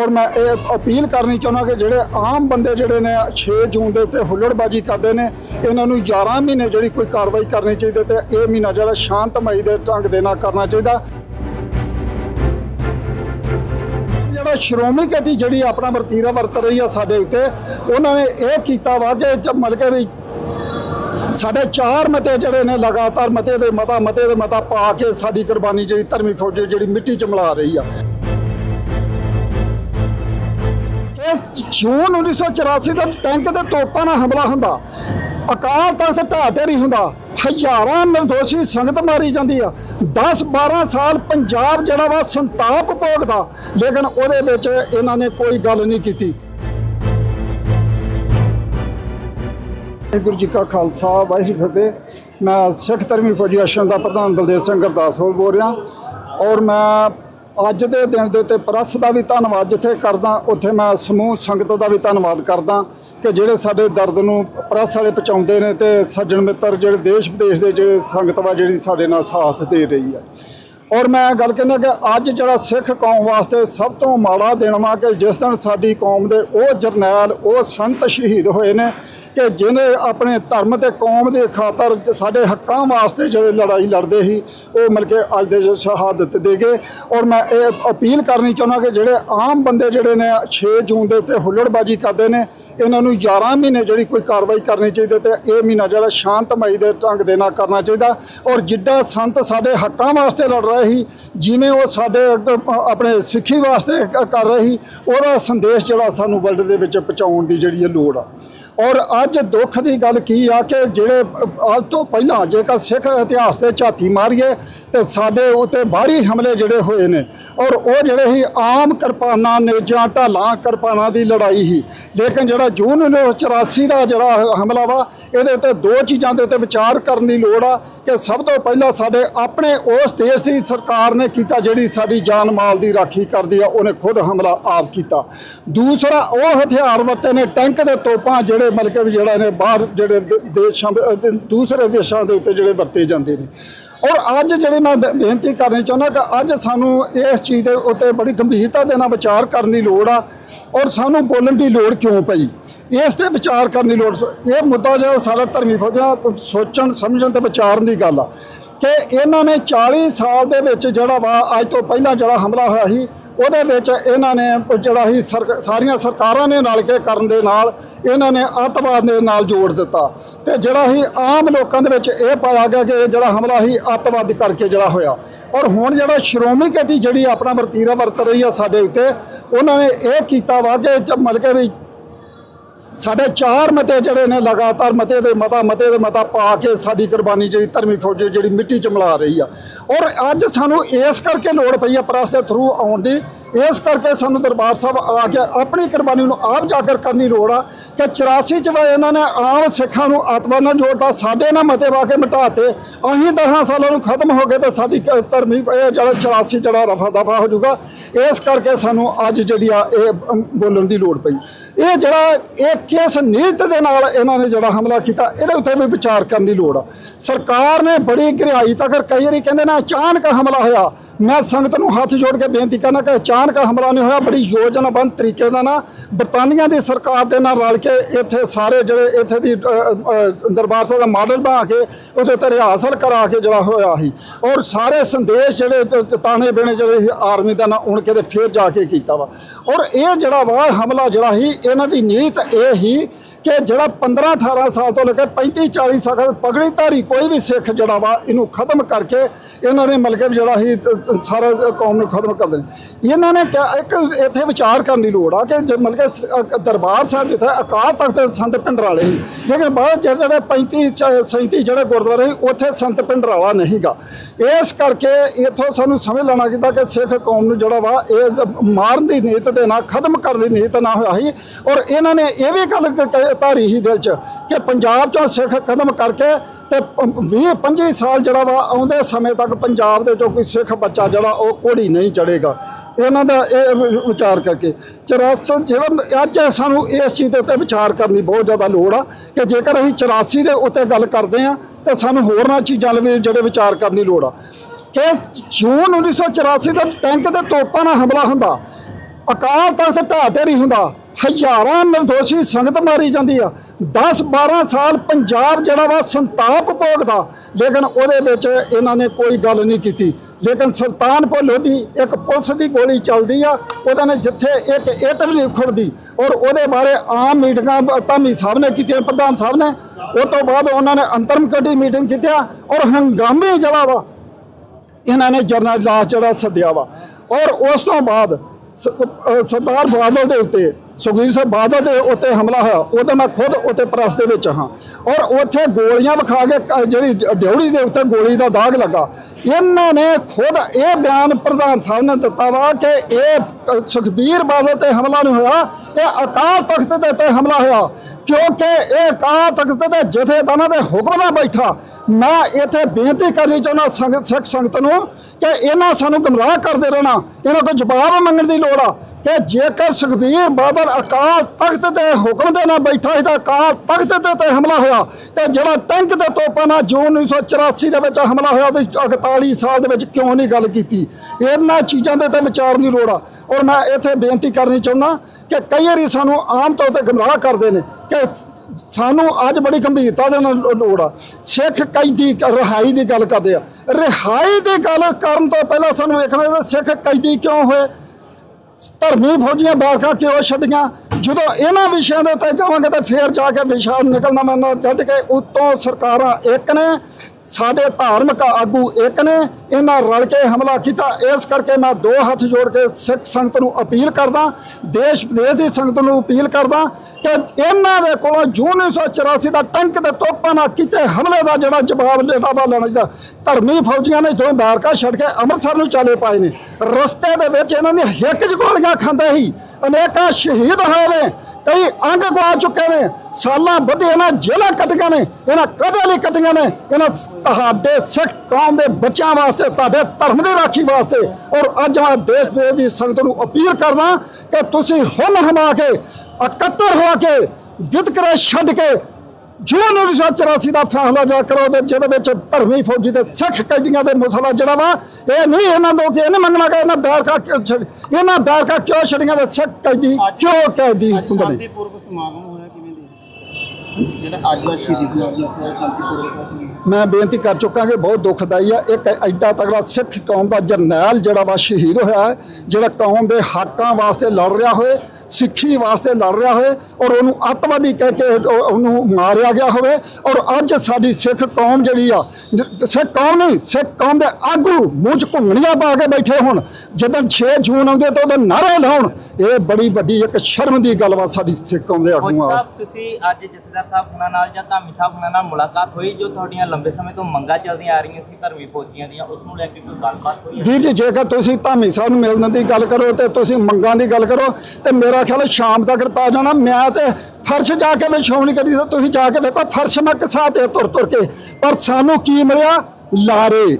ਔਰ ਮੈਂ ਇਹ ਅਪੀਲ ਕਰਨੀ ਚਾਹੁੰਦਾ ਕਿ ਜਿਹੜੇ ਆਮ ਬੰਦੇ ਜਿਹੜੇ ਨੇ 6 ਜੂਨ ਦੇ ਉੱਤੇ ਹੁੱਲੜਬਾਜੀ ਕਰਦੇ ਨੇ, ਇਹਨਾਂ ਨੂੰ 11 ਮਹੀਨੇ ਜਿਹੜੀ ਕੋਈ ਕਾਰਵਾਈ ਕਰਨੀ ਚਾਹੀਦੀ ਤੇ ਇਹ ਮਹੀਨਾ ਜਿਹੜਾ ਸ਼ਾਂਤਮਈ ਦੇ ਢੰਗ ਦੇ ਨਾਲ ਕਰਨਾ ਚਾਹੀਦਾ। ਜਿਹੜਾ ਸ਼੍ਰੋਮਣੀ ਕਮੇਟੀ ਜਿਹੜੀ ਆਪਣਾ ਵਰਤੀਰਾ ਵਰਤ ਰਹੀ ਆ ਸਾਡੇ ਉੱਤੇ, ਉਹਨਾਂ ਨੇ ਇਹ ਕੀਤਾ ਵਾ ਕਿ ਚ- ਮਤਲਬ ਕਿ ਵੀ ਸਾਡੇ ਚਾਰ ਮਤੇ ਜਿਹੜੇ ਨੇ ਲਗਾਤਾਰ ਮਤੇ ਦੇ ਮਤਾ ਮਤੇ ਦੇ ਮਤਾ ਪਾ ਕੇ ਸਾਡੀ ਕੁਰਬਾਨੀ ਜਿਹੜੀ ਧਰਮੀ ਫੌਜ ਜਿਹੜੀ ਮਿੱਟੀ ਚ ਮਿਲਾ ਰਹੀ ਆ। ਜੂਨ 1984 ਦਾ ਟੈਂਕ ਦੇ ਤੋਪਾਂ ਨਾਲ ਹਮਲਾ ਹੁੰਦਾ। ਅਕਾਲ ਤਖਤ ਢਾਹ ਢੇਰੀ ਹੁੰਦਾ। ਹਜ਼ਾਰਾਂ ਨਿਰਦੋਸ਼ੀ ਸੰਗਤ ਮਾਰੀ ਜਾਂਦੀ ਆ। 10 12 ਸਾਲ ਪੰਜਾਬ ਜਿਹੜਾ ਵਾ ਸੰਤਾਪ ਭੋਗਦਾ। ਲੇਕਿਨ ਉਹਦੇ ਵਿੱਚ ਇਹਨਾਂ ਨੇ ਕੋਈ ਗੱਲ ਨਹੀਂ ਕੀਤੀ। ਵਾਹਿਗੁਰੂ ਜੀ ਕਾ ਖਾਲਸਾ, ਵਾਹਿਗੁਰੂ ਫਤਿਹ। ਮੈਂ ਸਿੱਖ ਧਰਮੀ ਫੌਜੀ ਆਸ਼ਰਮ ਦਾ ਪ੍ਰਧਾਨ ਬਲਦੇਵ ਸਿੰਘ ਗੁਰਦਾਸਪੁਰ ਬੋਲ ਰਿਹਾ। ਔਰ ਮੈਂ ਅੱਜ ਦੇ ਦਿਨ ਦੇ ਉੱਤੇ ਪ੍ਰੈਸ ਦਾ ਵੀ ਧੰਨਵਾਦ ਜਿੱਥੇ ਕਰਦਾ, ਉੱਥੇ ਮੈਂ ਸਮੂਹ ਸੰਗਤ ਦਾ ਵੀ ਧੰਨਵਾਦ ਕਰਦਾ ਕਿ ਜਿਹੜੇ ਸਾਡੇ ਦਰਦ ਨੂੰ ਪ੍ਰੈਸ ਵਾਲੇ ਪਹੁੰਚਾਉਂਦੇ ਨੇ ਤੇ ਸੱਜਣ ਮਿੱਤਰ ਜਿਹੜੇ ਦੇਸ਼ ਵਿਦੇਸ਼ ਦੇ ਜਿਹੜੇ ਸੰਗਤ ਵਾ ਜਿਹੜੀ ਸਾਡੇ ਨਾਲ ਸਾਥ ਦੇ ਰਹੀ ਹੈ ਔਰ ਮੈਂ ਗੱਲ ਕਹਿੰਦਾ ਕਿ ਅੱਜ ਜਿਹੜਾ ਸਿੱਖ ਕੌਮ ਵਾਸਤੇ ਸਭ ਤੋਂ ਮਾੜਾ ਦਿਨ ਵਾ ਕਿ ਜਿਸ ਦਿਨ ਸਾਡੀ ਕੌਮ ਦੇ ਉਹ ਜਰਨੈਲ, ਉਹ ਸੰਤ ਸ਼ਹੀਦ ਹੋਏ ਨੇ ਕਿ ਜਿਹਨੇ ਆਪਣੇ ਧਰਮ ਤੇ ਕੌਮ ਦੇ ਖਾਤਰ ਸਾਡੇ ਹੱਕਾਂ ਵਾਸਤੇ ਜਿਹੜੇ ਲੜਾਈ ਲੜਦੇ ਸੀ, ਉਹ ਮਿਲ ਕੇ ਅੱਜ ਦੇ ਸ਼ਹਾਦਤ ਦੇ ਗਏ। ਔਰ ਮੈਂ ਇਹ ਅਪੀਲ ਕਰਨੀ ਚਾਹੁੰਦਾ ਕਿ ਜਿਹੜੇ ਆਮ ਬੰਦੇ ਜਿਹੜੇ ਨੇ 6 ਜੂਨ ਦੇ ਉੱਤੇ ਹੁੱਲੜਬਾਜੀ ਕਰਦੇ ਨੇ, ਇਹਨਾਂ ਨੂੰ 11 ਮਹੀਨੇ ਜਿਹੜੀ ਕੋਈ ਕਾਰਵਾਈ ਕਰਨੀ ਚਾਹੀਦੀ ਤੇ ਇਹ ਮਹੀਨਾ ਜਿਹੜਾ ਸ਼ਾਂਤਮਈ ਦੇ ਢੰਗ ਦੇ ਨਾਲ ਕਰਨਾ ਚਾਹੀਦਾ। ਔਰ ਜਿੱਡਾ ਸੰਤ ਸਾਡੇ ਹੱਕਾਂ ਵਾਸਤੇ ਲੜ ਰਹੇ ਸੀ, ਜਿਵੇਂ ਉਹ ਸਾਡੇ ਆਪਣੇ ਸਿੱਖੀ ਵਾਸਤੇ ਕਰ ਰਹੇ ਸੀ, ਉਹਦਾ ਸੰਦੇਸ਼ ਜਿਹੜਾ ਸਾਨੂੰ ਵਰਲਡ ਦੇ ਵਿੱਚ ਪਹੁੰਚਾਉਣ ਦੀ ਜਿਹੜੀ ਇਹ ਲੋੜ ਆ। ਔਰ ਅੱਜ ਦੁੱਖ ਦੀ ਗੱਲ ਕੀ ਆ ਕਿ ਜਿਹੜੇ ਅੱਜ ਤੋਂ ਪਹਿਲਾਂ ਜੇਕਰ ਸਿੱਖ ਇਤਿਹਾਸ ਤੇ ਝਾਤੀ ਮਾਰੀਏ ਤੇ ਸਾਡੇ ਉੱਤੇ ਬਾਹਰੀ ਹਮਲੇ ਜਿਹੜੇ ਹੋਏ ਨੇ। ਔਰ ਉਹ ਜਿਹੜੇ ਹੀ ਆਮ ਕਿਰਪਾਨਾਂ ਨੇ ਜਾਂ ਢਾਲਾਂ, ਕਿਰਪਾਨਾਂ ਦੀ ਲੜਾਈ ਸੀ। ਲੇਕਿਨ ਜਿਹੜਾ ਜੂਨ 1984 ਦਾ ਜਿਹੜਾ ਹਮਲਾ ਵਾ, ਇਹਦੇ ਉੱਤੇ ਦੋ ਚੀਜ਼ਾਂ ਦੇ ਉੱਤੇ ਵਿਚਾਰ ਕਰਨ ਦੀ ਲੋੜ ਆ ਕਿ ਸਭ ਤੋਂ ਪਹਿਲਾਂ ਸਾਡੇ ਆਪਣੇ ਉਸ ਦੇਸ਼ ਦੀ ਸਰਕਾਰ ਨੇ ਕੀਤਾ ਜਿਹੜੀ ਸਾਡੀ ਜਾਨ ਮਾਲ ਦੀ ਰਾਖੀ ਕਰਦੀ ਆ, ਉਹਨੇ ਖੁਦ ਹਮਲਾ ਆਪ ਕੀਤਾ। ਦੂਸਰਾ, ਉਹ ਹਥਿਆਰ ਵਰਤੇ ਨੇ, ਟੈਂਕ ਦੇ ਤੋਪਾਂ ਜਿਹੜੇ ਮਤਲਬ ਕਿ ਵੀ ਜਿਹੜਾ ਨੇ ਬਾਹਰ ਜਿਹੜੇ ਦੇ- ਦੇਸ਼ਾਂ ਦੇ- ਦੂਸਰੇ ਦੇਸ਼ਾਂ ਦੇ ਉੱਤੇ ਜਿਹੜੇ ਵਰਤੇ ਜਾਂਦੇ ਨੇ। ਔਰ ਅੱਜ ਜਿਹੜੀ ਮੈਂ ਬੇ- ਬੇਨਤੀ ਕਰਨੀ ਚਾਹੁੰਦਾ ਕਿ ਅੱਜ ਸਾਨੂੰ ਇਸ ਚੀਜ਼ ਦੇ ਉੱਤੇ ਬੜੀ ਗੰਭੀਰਤਾ ਦੇ ਨਾਲ ਵਿਚਾਰ ਕਰਨ ਦੀ ਲੋੜ ਆ ਔਰ ਸਾਨੂੰ ਬੋਲਣ ਦੀ ਲੋੜ ਕਿਉਂ ਪਈ? ਇਸ ਤੇ ਵਿਚਾਰ ਕਰਨ ਦੀ ਲੋੜ ਇਹ ਮੁੱਦਾ ਜਿਹੜਾ ਸਾਰਾ ਧਰਮੀ ਫੌਜਾਂ ਸੋਚਣ, ਸਮਝਣ ਤੇ ਵਿਚਾਰਨ ਦੀ ਗੱਲ ਆ ਕਿ ਇਹਨਾਂ ਨੇ 40 ਸਾਲ ਦੇ ਵਿੱਚ ਜਿਹੜਾ ਵਾ ਅੱਜ ਤੋਂ ਪਹਿਲਾਂ ਜਿਹੜਾ ਹਮਲਾ ਹੋਇਆ ਸੀ ਉਹਦੇ ਵਿੱਚ ਇਹਨਾਂ ਨੇ ਜਿਹੜਾ ਹੀ ਸਰਕ- ਸਾਰੀਆਂ ਸਰਕਾਰਾਂ ਨੇ ਰਲ ਕੇ ਕਰਨ ਦੇ ਨਾਲ ਇਹਨਾਂ ਨੇ ਅੱਤਵਾਦ ਦੇ ਨਾਲ ਜੋੜ ਦਿੱਤਾ। ਤੇ ਜਿਹੜਾ ਹੀ ਆਮ ਲੋਕਾਂ ਦੇ ਵਿੱਚ ਇਹ ਪਾਇਆ ਗਿਆ ਕਿ ਇਹ ਜਿਹੜਾ ਹਮਲਾ ਹੀ ਅੱਤਵਾਦ ਕਰਕੇ ਜਿਹੜਾ ਹੋਇਆ। ਔਰ ਹੁਣ ਜਿਹੜਾ ਸ਼੍ਰੋਮਣੀ ਕਮੇਟੀ ਜਿਹੜੀ ਆਪਣਾ ਵਰਤੀਰਾ ਵਰਤ ਰਹੀ ਆ ਸਾਡੇ ਉੱਤੇ, ਉਹਨਾਂ ਨੇ ਇਹ ਕੀਤਾ ਵਾ ਕਿ ਮਤਲਬ ਕਿ ਵੀ ਸਾਡੇ ਚਾਰ ਮਤੇ ਜਿਹੜੇ ਨੇ ਲਗਾਤਾਰ ਮਤੇ ਦੇ ਮਤਾ, ਮਤੇ ਦੇ ਮਤਾ ਪਾ ਕੇ ਸਾਡੀ ਕੁਰਬਾਨੀ ਜਿਹੜੀ ਧਰਮੀ ਫੌਜ ਜਿਹੜੀ ਮਿੱਟੀ ਚ ਮਿਲਾ ਰਹੀ ਆ। ਔਰ ਅੱਜ ਸਾਨੂੰ ਇਸ ਕਰਕੇ ਲੋੜ ਪਈ ਆ ਪ੍ਰੈਸ ਦੇ ਥਰੂ ਆਉਣ ਦੀ ਇਸ ਕਰਕੇ ਸਾਨੂੰ ਦਰਬਾਰ ਸਾਹਿਬ ਆ ਕੇ ਆਪਣੀ ਕੁਰਬਾਨੀ ਨੂੰ ਆਪ ਜਾਗਰ ਕਰਨੀ ਲੋੜ ਆ ਕਿ 84 ਚ ਇਹਨਾਂ ਨੇ ਆਮ ਸਿੱਖਾਂ ਨੂੰ ਆਤਮਾ ਨਾਲ ਜੋੜਦਾ, ਸਾਡੇ ਨਾਲ ਮਤੇ ਵਾ ਕੇ ਮਿਟਾਤੇ, ਅਸੀਂ 10 ਸਾਲਾਂ ਨੂੰ ਖਤਮ ਹੋ ਗਏ ਤੇ ਸਾਡੀ ਧਰਮੀ, ਇਹ ਜਿਹੜਾ 84 ਜਿਹੜਾ ਰਫਾ ਦਫਾ ਹੋ ਜਾਊਗਾ, ਇਸ ਕਰਕੇ ਸਾਨੂੰ ਅੱਜ ਜਿਹੜੀ ਆ ਇਹ ਬੋਲਣ ਦੀ ਲੋੜ ਪਈ। ਇਹ ਜਿਹੜਾ, ਇਹ ਕਿਸ ਨੀਤ ਦੇ ਨਾਲ ਇਹਨਾਂ ਨੇ ਜਿਹੜਾ ਹਮਲਾ ਕੀਤਾ, ਇਹਦੇ ਉੱਤੇ ਵੀ ਵਿਚਾਰ ਕਰਨ ਦੀ ਲੋੜ ਆ। ਸਰਕਾਰ ਨੇ ਬੜੀ ਗਹਿਰਾਈ ਤੱਕ ਕਈ ਵਾਰੀ ਕਹਿੰਦੇ ਨਾ ਅਚਾਨਕ ਹਮਲਾ ਹੋਇਆ ਮੈਂ ਸੰਗਤ ਨੂੰ ਹੱਥ ਜੋੜ ਕੇ ਬੇਨਤੀ ਕਰਨਾ ਕਿ ਅਚਾਨਕ ਹਮਲਾ ਨਹੀਂ ਹੋਇਆ, ਬੜੀ ਯੋਜਨਾਬੰਦ ਤਰੀਕੇ ਦਾ ਨਾ ਬਰਤਾਨੀਆ ਦੀ ਸਰਕਾਰ ਦੇ ਨਾਲ ਰਲ ਕੇ ਇੱਥੇ ਸਾਰੇ ਜਿਹੜੇ ਇੱਥੇ ਦੀ ਦਰਬਾਰ ਸਾਹਿਬ ਦਾ ਮਾਡਲ ਬਣਾ ਕੇ ਉਹਦੇ ਉੱਤੇ ਰਿਹਾਸਲ ਕਰਾ ਕੇ ਜਿਹੜਾ ਹੋਇਆ ਸੀ। ਔਰ ਸਾਰੇ ਸੰਦੇਸ਼ ਜਿਹੜੇ ਤਾਣੇ ਬੇਣੇ ਜਿਹੜੇ ਸੀ, ਆਰਮੀ ਦਾ ਨਾ ਉਣ ਕਿਤੇ ਤੇ ਫੇਰ ਜਾ ਕੇ ਕੀਤਾ ਵਾ। ਔਰ ਇਹ ਜਿਹੜਾ ਵਾ ਹਮਲਾ ਜਿਹੜਾ ਸੀ, ਇਹਨਾਂ ਦੀ ਨੀਤ ਇਹ ਹੀ ਕਿ ਜਿਹੜਾ 15 18 ਸਾਲ ਤੋਂ ਲੈ ਕੇ 35 40 ਸਾਲ ਪਗੜੀ ਧਾਰੀ ਕੋਈ ਵੀ ਸਿੱਖ ਜਿਹੜਾ ਵਾ, ਇਹਨੂੰ ਖਤਮ ਕਰਕੇ ਇਹਨਾਂ ਨੇ ਮਤਲਬ ਕਿ ਜਿਹੜਾ ਹੀ ਤ- ਸਾਰਾ ਕੌਮ ਨੂੰ ਖਤਮ ਕਰ ਦੇਣਾ ਇਹਨਾਂ ਨੇ ਕਿਹਾ- ਇੱਕ ਇੱਥੇ ਵਿਚਾਰ ਕਰਨ ਦੀ ਲੋੜ ਆ ਕਿ ਜੇ ਮਤਲਬ ਕਿ ਦਰਬਾਰ ਸਾਹਿਬ ਜਿੱਥੇ ਅਕਾਲ ਤਖਤ ਸੰਤ ਪਿੰਡਰਾਲੇ ਸੀ ਲੇਕਿਨ ਬਾਅਦ ਜਿਹੜੇ 35 ਚ- 37 ਜਿਹੜੇ ਗੁਰਦੁਆਰੇ ਸੀ ਉੱਥੇ ਸੰਤ ਪਿੰਡਰਾਲਾ ਨਹੀਂਗਾ। ਇਸ ਕਰਕੇ ਇੱਥੋਂ ਸਾਨੂੰ ਸਮਝ ਲੈਣਾ ਚਾਹੀਦਾ ਕਿ ਸਿੱਖ ਕੌਮ ਨੂੰ ਜਿਹੜਾ ਵਾ, ਇਹ ਮਾਰਨ ਦੀ ਨੀਤ ਦੇ ਨਾਲ ਖਤਮ ਕਰਨ ਦੀ ਨੀਤ ਨਾ ਹੋਇਆ ਸੀ ਔਰ ਇਹਨਾਂ ਨੇ ਇਹ ਵੀ ਗੱਲ ਕ- ਧਾਰੀ ਸੀ ਦਿਲ 'ਚ ਕਿ ਪੰਜਾਬ 'ਚੋਂ ਸਿੱਖ ਕਦਮ ਕਰਕੇ ਤੇ 20 25 ਸਾਲ ਜਿਹੜਾ ਵਾ ਆਉਂਦੇ ਸਮੇਂ ਤੱਕ ਪੰਜਾਬ ਦੇ ਚੋਂ ਕੋਈ ਸਿੱਖ ਬੱਚਾ ਜਿਹੜਾ ਉਹ ਕੋੜੀ ਨਹੀਂ ਚੜੇਗਾ ਇਹਨਾਂ ਦਾ ਇਹ ਵਿਚਾਰ ਕਰਕੇ 84 ਜਿਹੜਾ ਅੱਜ ਸਾਨੂੰ ਇਸ ਚੀਜ਼ ਦੇ ਉੱਤੇ ਵਿਚਾਰ ਕਰਨ ਦੀ ਬਹੁਤ ਜ਼ਿਆਦਾ ਲੋੜ ਆ ਕਿ ਜੇਕਰ ਅਸੀਂ 84 ਦੇ ਉੱਤੇ ਗੱਲ ਕਰਦੇ ਆ ਤਾਂ ਸਾਨੂੰ ਹੋਰਨਾਂ ਚੀਜ਼ਾਂ ਲਈ ਜਿਹੜੇ ਵਿਚਾਰ ਕਰਨ ਦੀ ਲੋੜ ਆ। ਕਿ ਜੂਨ 1984 ਦਾ ਟੈਂਕ ਦੇ ਤੋਪਾਂ ਨਾਲ ਹਮਲਾ ਹੁੰਦਾ। ਅਕਾਲ ਤਖਤ ਢਾਹ ਢੇਰੀ ਹੁੰਦਾ। ਹਜ਼ਾਰਾਂ ਨਿਰਦੋਸ਼ੀ ਸੰਗਤ ਮਾਰੀ ਜਾਂਦੀ ਆ। 10 12 ਸਾਲ ਪੰਜਾਬ ਜਿਹੜਾ ਵਾ ਸੰਤਾਪ ਭੋਗਦਾ ਲੇਕਿਨ ਉਹਦੇ ਵਿੱਚ ਇਹਨਾਂ ਨੇ ਕੋਈ ਗੱਲ ਨਹੀਂ ਕੀਤੀ। ਲੇਕਿਨ ਸੁਲਤਾਨ ਭੋਲੋ ਦੀ ਇੱਕ ਪੁਲਿਸ ਦੀ ਗੋਲੀ ਚੱਲਦੀ ਆ। ਉਹਦੇ ਨੇ ਜਿੱਥੇ ਇੱਕ ਇੱਟ ਵੀ ਨਹੀਂ ਉਖੜਦੀ ਔਰ ਉਹਦੇ ਬਾਰੇ ਆਮ ਮੀਟਿੰਗਾਂ ਧਾਮੀ ਸਾਹਿਬ ਨੇ ਕੀਤੀਆਂ, ਪ੍ਰਧਾਨ ਸਾਹਿਬ ਨੇ। ਉਹ ਤੋਂ ਬਾਅਦ ਉਹਨਾਂ ਨੇ ਅੰਤਰਮ ਕਮੇਟੀ ਮੀਟਿੰਗ ਕੀਤੀ ਆ ਔਰ ਹੰਗਾਮੇ ਜਿਹੜਾ ਵਾ, ਇਹਨਾਂ ਨੇ ਜਰਨਲ ਲਾਸ ਜਿਹੜਾ ਸੱਦਿਆ ਵਾ। ਔਰ ਉਸ ਤੋਂ ਬਾਅਦ ਸਰਦਾਰ ਬਾਦਲ ਦੇ ਉੱਤੇ ਸੁਖਬੀਰ ਸਿੰਘ ਬਾਦਲ ਦੇ ਉੱਤੇ ਹਮਲਾ ਹੋਇਆ ਉਹਦੇ ਮੈਂ ਖੁਦ ਉੱਤੇ ਪ੍ਰੈਸ ਦੇ ਵਿੱਚ ਹਾਂ। ਔਰ ਉੱਥੇ ਗੋਲੀਆਂ ਵਿਖਾ ਕੇ ਜਿਹੜੀ ਡਿਉੜੀ ਦੇ ਉੱਤੇ ਗੋਲੀ ਦਾ ਦਾਗ ਲੱਗਾ। ਇਹਨਾਂ ਨੇ ਖੁਦ ਇਹ ਬਿਆਨ ਪ੍ਰਧਾਨ ਸਾਹਿਬ ਨੇ ਦਿੱਤਾ ਵਾ ਕਿ ਇਹ ਸੁਖਬੀਰ ਬਾਦਲ ਤੇ ਹਮਲਾ ਨਹੀਂ ਹੋਇਆ, ਇਹ ਅਕਾਲ ਤਖਤ ਦੇ ਉੱਤੇ ਹਮਲਾ ਹੋਇਆ। ਕਿਉਂਕਿ ਇਹ ਅਕਾਲ ਤਖਤ ਦੇ ਜਥੇਦਾਰਾਂ ਦੇ ਹੁਕਮ ਨਾਲ ਬੈਠਾ। ਮੈਂ ਇੱਥੇ ਬੇਨਤੀ ਕਰਨੀ ਚਾਹੁੰਦਾ ਸੰਗਤ ਸਿੱਖ ਸੰਗਤ ਨੂੰ ਕਿ ਇਹਨਾਂ ਸਾਨੂੰ ਗੁੰਮਰਾਹ ਕਰਦੇ ਰਹਿਣਾ। ਇਹਨਾਂ ਕੋਲ ਜਵਾਬ ਮੰਗਣ ਦੀ ਲੋੜ ਆ। ਕਿ ਜੇਕਰ ਸੁਖਬੀਰ ਬਾਦਲ ਅਕਾਲ ਤਖਤ ਦੇ ਹੁਕਮ ਦੇ ਨਾਲ ਬੈਠਾ ਸੀ ਤਾਂ ਅਕਾਲ ਤਖਤ ਦੇ ਤੇ ਹਮਲਾ ਹੋਇਆ ਤੇ ਜਿਹੜਾ ਟੈਂਕ ਦੇ ਤੋਪਾਂ ਨਾਲ ਜੂਨ 1984 ਦੇ ਵਿੱਚ ਹਮਲਾ ਹੋਇਆ ਤੇ 41 ਸਾਲ ਦੇ ਵਿੱਚ ਕਿਉਂ ਨਹੀਂ ਗੱਲ ਕੀਤੀ? ਇਹਨਾਂ ਚੀਜ਼ਾਂ ਦੇ ਤੇ ਵਿਚਾਰ ਦੀ ਲੋੜ ਆ। ਔਰ ਮੈਂ ਇੱਥੇ ਬੇਨਤੀ ਕਰਨੀ ਚਾਹੁੰਦਾ ਕਿ ਕਈ ਵਾਰੀ ਸਾਨੂੰ ਆਮ ਤੌਰ ਤੇ ਗੁੰਮਰਾਹ ਕਰਦੇ ਨੇ ਕਿ ਸਾਨੂੰ ਅੱਜ ਬੜੀ ਗੰਭੀਰਤਾ ਦੇ ਨਾਲ ਲੋੜ ਆ। ਸਿੱਖ ਕੈਦੀ ਰਿਹਾਈ ਦੀ ਗੱਲ ਕਰਦੇ ਆ। ਰਿਹਾਈ ਦੀ ਗੱਲ ਕਰਨ ਤੋਂ ਪਹਿਲਾਂ ਸਾਨੂੰ ਵੇਖਣਾ ਚਾਹੀਦਾ, ਸਿੱਖ ਕੈਦੀ ਕਿਉਂ ਹੋਏ? ਧਰਮੀ ਫੌਜੀਆਂ ਬਾਰਕਾਂ ਕਿਉਂ ਛੱਡੀਆਂ। ਜਦੋਂ ਇਹਨਾਂ ਵਿਸ਼ਿਆਂ ਦੇ ਉੱਤੇ ਜਾਵਾਂਗੇ ਤਾਂ ਫੇਰ ਜਾ ਕੇ ਵਿਸ਼ਾ ਨਿਕਲਣਾ ਮੈਨਾਂ ਛੱਡ ਕੇ ਉੱਤੋਂ ਸਰਕਾਰਾਂ ਇੱਕ ਨੇ ਸਾਡੇ ਧਾਰਮਿਕ ਆਗੂ ਇੱਕ ਨੇ ਇਹਨਾਂ ਰਲ ਕੇ ਹਮਲਾ ਕੀਤਾ। ਇਸ ਕਰਕੇ ਮੈਂ ਦੋ ਹੱਥ ਜੋੜ ਕੇ ਸਿੱਖ ਸੰਗਤ ਨੂੰ ਅਪੀਲ ਕਰਦਾ, ਦੇਸ਼ ਵਿਦੇਸ਼ ਦੀ ਸੰਗਤ ਨੂੰ ਅਪੀਲ ਕਰਦਾ ਕਿ ਇਹਨਾਂ ਦੇ ਕੋਲੋਂ ਜੂਨ 1984 ਦਾ ਟੰਕ ਤੇ ਤੋਪਾਂ ਨਾਲ ਕੀਤੇ ਹਮਲੇ ਦਾ ਜਿਹੜਾ ਜਵਾਬ ਲੈਣਾ ਵਾ ਲੈਣਾ ਚਾਹੀਦਾ। ਧਰਮੀ ਫੌਜੀਆਂ ਨੇ ਜੋ ਬਾਰਕਾ ਛੱਡ ਕੇ ਅੰਮ੍ਰਿਤਸਰ ਨੂੰ ਚਾਲੇ ਪਾਏ ਨੇ, ਰਸਤੇ ਦੇ ਵਿੱਚ ਇਹਨਾਂ ਦੀ ਹਿੱਕ ਚ ਗੋਲੀਆਂ ਖਾਂਦੇ ਸੀ। ਅਨੇਕਾਂ ਸ਼ਹੀਦ ਹੋਏ ਨੇ। ਕਈ ਅੰਗ ਗਵਾ ਚੁੱਕੇ ਨੇ, ਸਾਲਾਂ ਬੱਧੇ ਇਹਨਾਂ ਜੇਲਾਂ ਕੱਟੀਆਂ ਨੇ, ਇਹਨਾਂ ਕਦੇ ਲਈ ਕੱਟੀਆਂ ਨੇ, ਇਹਨਾਂ ਤੁਹਾਡੇ ਸਿੱਖ ਕੌਮ ਦੇ ਬੱਚਿਆਂ ਵਾਸਤੇ, ਤੁਹਾਡੇ ਧਰਮ ਦੀ ਰਾਖੀ ਵਾਸਤੇ। ਔਰ ਅੱਜ ਮੈਂ ਦੇਸ਼ ਵਿਦੇਸ਼ ਦੀ ਸੰਗਤ ਨੂੰ ਅਪੀਲ ਕਰਦਾ ਕਿ ਤੁਸੀਂ ਹੁਣ ਹਮਾ ਕੇ, ਇਕੱਤਰ ਹੋ ਕੇ, ਵਿਤਕਰੇ ਛੱਡ ਕੇ ਜੂਨ 1984 ਦਾ ਫੈਸਲਾ ਜਾ ਕਰੋ ਤੇ ਜਿਹਦੇ ਵਿੱਚ ਧਰਮੀ ਫੌਜੀ ਤੇ ਸਿੱਖ ਕੈਦੀਆਂ ਦੇ ਮਸਲਾ ਜਿਹੜਾ ਵਾ ਇਹ ਨਹੀਂ ਇਹਨਾਂ ਤੋਂ ਕਿ ਇਹਨੇ ਮੰਗਣਾ ਕਿ ਇਹਨਾਂ ਬੈਰਕਾ ਇਹਨਾਂ ਬੈਰਕਾ ਕਿਉਂ ਛੜੀਆਂ ਤੇ ਸਿੱਖ ਕੈਦੀ ਕਿਉਂ ਕੈਦੀ ਅੱਜ ਬਣੇ ਸ਼ਾਂਤੀਪੂਰਵਕ ਸਮਾਗਮ ਹੋਇਆ ਕਿਵੇਂ ਦੇ ਜਿਹੜਾ ਅੱਜ ਦਾ ਸ਼ਹੀਦੀ ਸਮਾਗਮ ਹੋਇਆ ਸ਼ਾਂਤੀਪੂਰਵਕ ਹੋਇਆ। ਮੈਂ ਬੇਨਤੀ ਕਰ ਚੁੱਕਾ ਕਿ ਬਹੁਤ ਦੁਖਦਾਈ ਆ ਇੱਕ ਐਡਾ ਤਗੜਾ ਸਿੱਖ ਕੌਮ ਦਾ ਜਰਨੈਲ ਜਿਹੜਾ ਵਾ ਸ਼ਹੀਦ ਹੋਇਆ ਜਿਹੜਾ ਕੌਮ ਦੇ ਹੱਕਾਂ ਵਾਸਤੇ ਲੜ ਰਿਹਾ ਹੋਏ ਸਿੱਖੀ ਵਾਸਤੇ ਲੜ ਰਿਹਾ ਹੋਏ ਔਰ ਉਹਨੂੰ ਅੱਤਵਾਦੀ ਕਹਿ ਕੇ ਉਹ- ਉਹਨੂੰ ਮਾਰਿਆ ਗਿਆ ਹੋਵੇ ਔਰ ਅੱਜ ਸਾਡੀ ਸਿੱਖ ਕੌਮ ਜਿਹੜੀ ਆ ਸਿੱਖ ਕੌਮ ਨਹੀਂ ਸਿੱਖ ਕੌਮ ਦੇ ਆਗੂ ਮੂੰਹ 'ਚ ਘੁੰਗਣੀਆਂ ਪਾ ਕੇ ਬੈਠੇ ਹੁਣ। ਜਦੋਂ 6 ਜੂਨ ਆਉਂਦੇ ਤਾਂ ਉਹਦੇ ਨਾਰੇ ਲਾਉਣ। ਇਹ ਬੜੀ ਵੱਡੀ ਇੱਕ ਸ਼ਰਮ ਦੀ ਗੱਲ ਵਾ ਸਾਡੀ ਸਿੱਖ ਕੌਮ ਦੇ ਆਗੂਆਂ ਵਾਸਤੇ। ਸਾਹਿਬ ਤੁਸੀਂ ਅੱਜ ਜਥੇਦਾਰ ਸਾਹਿਬ ਹੁਣਾਂ ਨਾਲ ਜਾਂ ਧਾਮੀ ਸਾਹਿਬ ਹੁਣਾਂ ਨਾਲ ਮੁਲਾਕਾਤ ਹੋਈ ਜੋ ਤੁਹਾਡੀਆਂ ਲੰਬੇ ਸਮੇਂ ਤੋਂ ਮੰਗਾਂ ਚੱਲਦੀਆਂ ਆ ਰਹੀਆਂ ਸੀ ਧਰਮੀ ਫੌਜੀਆਂ ਦੀਆਂ ਉਸ ਨੂੰ ਲੈ ਕੇ ਕੋਈ ਗੱਲਬਾਤ ਹੋਈ ਵੀਰ ਜੀ ਜੇਕਰ ਤੁਸੀਂ ਧਾਮੀ ਸਾਹਿਬ ਨੂੰ ਮਿਲਣ ਦੀ ਗੱਲ ਕਰੋ ਤੇ ਤੁਸੀਂ ਮੰਗਾਂ ਦੀ ਗੱਲ ਕਰੋ ਤੇ ਮੇਰਾ ਖਿਆਲ ਸ਼ਾਮ ਤੱਕ ਪੈ ਜਾਣਾ। ਮੈਂ ਤੇ ਫਰਸ਼ ਜਾ ਕੇ ਮੈਂ ਸ਼ੌਂ ਨਹੀਂ ਕਰੀ ਤਾਂ ਤੁਸੀਂ ਜਾ ਕੇ ਵੇਖੋ, ਫਰਸ਼ ਮੈਂ ਕਸਾ ਤੇ ਤੁਰ ਤੁਰ ਕੇ। ਪਰ ਸਾਨੂੰ ਕੀ ਮਿਲਿਆ? ਲਾਰੇ।